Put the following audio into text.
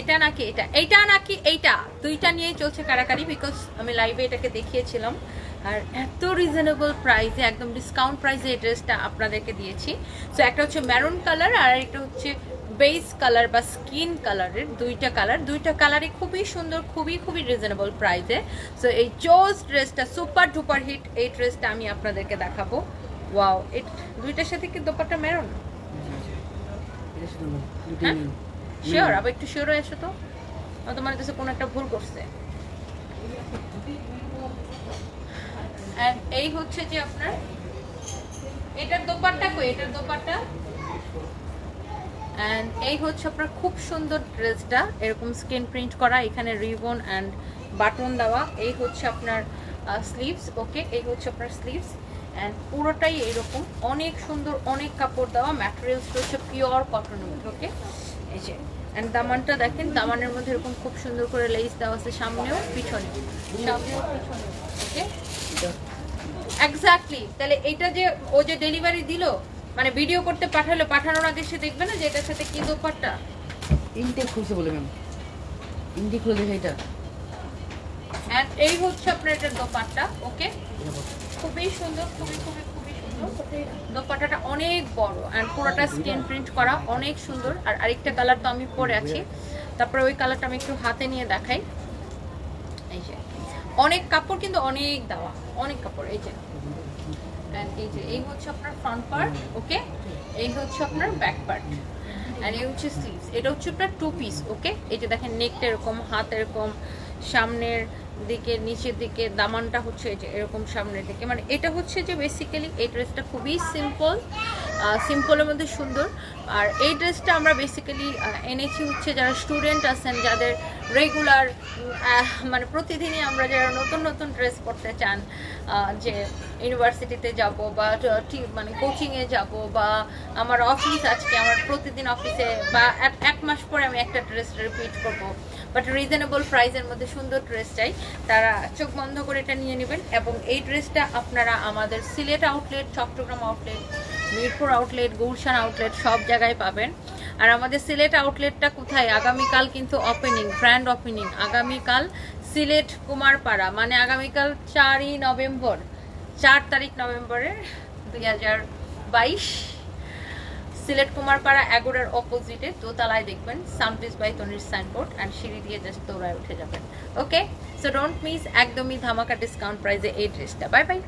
এটা নাকি এটা? এইটা নাকি এইটা? দুইটা নিয়েই চলছে কারাকারি বিকজ আমি লাইভে এটাকে দেখিয়েছিলাম। আর এত রিজনেবল প্রাইসে একদম ডিসকাউন্ট প্রাইসে এই ড্রেসটা আপনাদেরকে দিয়েছি। সো একটা হচ্ছে ম্যারুন কালার আর একটা হচ্ছে বেস কালার বা স্কিন কালারের দুইটা কালার দুইটা কালারই খুবই সুন্দর খুবই খুবই রিজনেবল প্রাইসে সো এই চোজ ড্রেসটা সুপার ডুপার হিট এই ড্রেসটা আমি আপনাদেরকে দেখাবো। ওয়াও এই দুইটার সাথে কি দোপাট্টা মেরুন এটা শুধু না, দুটোই হ্যাঁ? শিওর আবার একটু শিওর হয়ে এসো তো। ও তোমার কাছে কোনো একটা ভুল করছে। এই হচ্ছে যে আপনার এটার দোপাট্টা কই? এটার দোপাট্টা? অ্যান্ড এই হচ্ছে আপনার খুব সুন্দর ড্রেসটা এরকম স্কিন প্রিন্ট করা এখানে রিবন অ্যান্ড বাটন দেওয়া। এই হচ্ছে আপনার স্লিভস ওকে এই হচ্ছে আপনার স্লিভস অ্যান্ড পুরোটাই এরকম অনেক সুন্দর অনেক কাপড় দেওয়া। ম্যাটেরিয়ালসটা হচ্ছে পিওর কটনের মধ্যে ওকে এই যে অ্যান্ড দামানটা দেখেন দামানের মধ্যে এরকম খুব সুন্দর করে লেস দেওয়া আছে সামনেও পিছনে সামনেও পিছনে ওকে এক্স্যাক্টলি তাহলে এটা যে ও যে ডেলিভারি দিল মানে ভিডিও করতে পাঠালো পাঠানোর আগে সে দেখবে না যে এটার সাথে কি দোপাট্টা? ইনটেক খুলছে বলে ম্যাম ইনটেক খুলে দেখে এটা। এই হচ্ছে আপনার এটার দোপাট্টা ওকে খুবই সুন্দর খুবই খুবই দোপাট্টাটা অনেক বড় অ্যান্ড পুরোটা স্কিন প্রিন্ট করা অনেক সুন্দর। আর আরেকটা কালার তো আমি পরে আছি। তারপরে ওই কালারটা আমি একটু হাতে নিয়ে দেখাই। এই যে। অনেক কাপড় কিন্তু অনেক দেওয়া। অনেক কাপড়, এই যে। এই যে, এই হচ্ছে আপনার ফ্রন্ট পার্ট ওকে এই হচ্ছে আপনার ব্যাক পার্ট আর এই হচ্ছে স্লিভস এটা হচ্ছে আপনার টু পিস ওকে এই যে দেখেন নেকটা এরকম, হাত এরকম, সামনের দিকে, নিচের দিকে, দামানটা হচ্ছে এরকম সামনের দিকে। মানে এটা হচ্ছে যে বেসিক্যালি এই ড্রেসটা খুবই সিম্পল সিম্পলের মধ্যে সুন্দর। আর এই ড্রেসটা আমরা বেসিক্যালি এনেছি হচ্ছে যারা স্টুডেন্ট আছেন, যাদের রেগুলার মানে প্রতিদিনই আমরা যারা নতুন নতুন ড্রেস পরতে চান যে ইউনিভার্সিটিতে যাব বা মানে কোচিংয়ে যাব বা আমার অফিস আজকে, আমার প্রতিদিন অফিসে বা এক- এক মাস পরে আমি একটা ড্রেস রিপিট করব। বাট রিজনেবল প্রাইসের মধ্যে সুন্দর ড্রেস চাই। তারা চোখ বন্ধ করে এটা নিয়ে নেবেন এবং এই ড্রেসটা আপনারা আমাদের Sylhet outlet Chattogram outlet Mirpur outlet Gulshan outlet সব জায়গায় পাবেন। আর আমাদের সিলেট আউটলেটটা কোথায়? আগামীকাল কিন্তু ওপেনিং গ্র্যান্ড ওপেনিং আগামীকাল সিলেট কুমারপাড়া মানে আগামীকাল চারই নভেম্বর, চার তারিখ নভেম্বরের দুই হাজার বাইশ। সিলেট কুমারপাড়া এগোরার অপোজিটে দোতলায় দেখবেন সানপিস বাই তনির সাইনবোর্ড অ্যান্ড সিঁড়ি দিয়ে জাস্ট দৌড়ায় উঠে যাবেন। ওকে সো ডোন্ট মিস একদমই ধামাকা ডিসকাউন্ট প্রাইসে এই ড্রেসটা বাই বাই